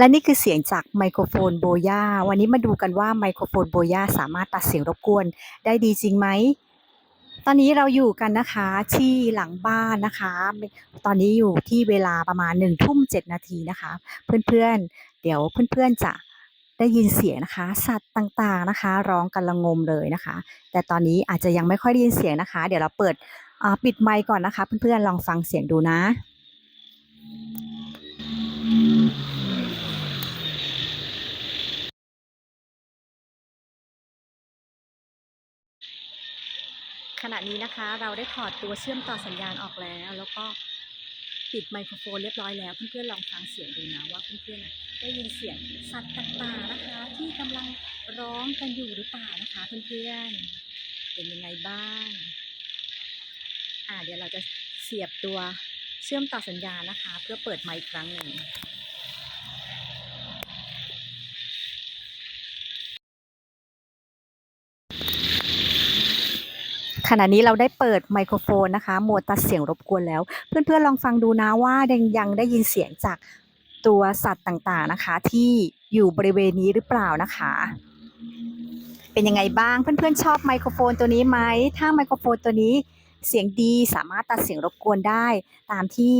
และนี่คือเสียงจากไมโครโฟนโบย่าวันนี้มาดูกันว่าไมโครโฟนโบย่าสามารถตัดเสียงรบกวนได้ดีจริงไหม ตอนนี้เราอยู่กันนะคะที่หลังบ้านนะคะ ตอนนี้อยู่ที่เวลาประมาณ1นึ่ทุ่มเนาทีนะคะ เพื่อนๆ เดี๋ยวเพื่อนๆจะได้ยินเสียงนะคะ สัตว์ต่างๆนะคะ ร้องกันระงมเลยนะคะ แต่ตอนนี้อาจจะยังไม่ค่อยได้ยินเสียงนะคะ เดี๋ยวเราเปิดปิดไมค์ก่อนนะคะ เพื่อนๆลองฟังเสียงดูนะ ขณะนี้นะคะเราได้ถอดตัวเชื่อมต่อสัญญาณออกแล้ว แล้วก็ปิดไมโครโฟนเรียบร้อยแล้วเพื่อนๆลองฟังเสียงดูนะว่าเพื่อนๆได้ยินเสียงสัตว์ต่างๆนะคะ ที่กำลังร้องกันอยู่หรือเปล่านะคะเพื่อนๆเป็นยังไงบ้างอ่าเดี๋ยวเราจะเสียบตัวเชื่อมต่อสัญญาณนะคะ เพื่อเปิดไมค์อีกครั้งหนึ่ง ขณะนี้เราได้เปิดไมโครโฟนนะคะโหมดตัดเสียงรบกวนแล้ว เพื่อนๆลองฟังดูนะว่ายังยังได้ยินเสียงจากตัวสัตว์ต่างๆนะคะ ที่อยู่บริเวณนี้หรือเปล่านะคะ เป็นยังไงบ้างเพื่อนๆชอบไมโครโฟนตัวนี้ไหมถ้าไมโครโฟนตัวนี้เสียงดีสามารถตัดเสียงรบกวนได้ ตามที่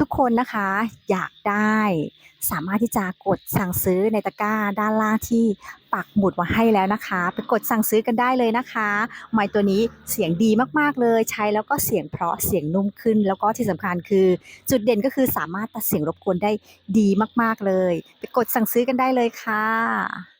ทุกคนนะคะอยากได้สามารถที่จะกดสั่งซื้อในตะกร้าด้านล่างที่ปักหมุดไว้ให้แล้วนะคะ ไปกดสั่งซื้อกันได้เลยนะคะ ไมค์ตัวนี้เสียงดีมากๆเลย ใช้แล้วก็เสียงเพราะเสียงนุ่มขึ้น แล้วก็ที่สำคัญคือ จุดเด่นก็คือสามารถตัดเสียงรบกวนได้ดีมากๆเลย ไปกดสั่งซื้อกันได้เลยค่ะ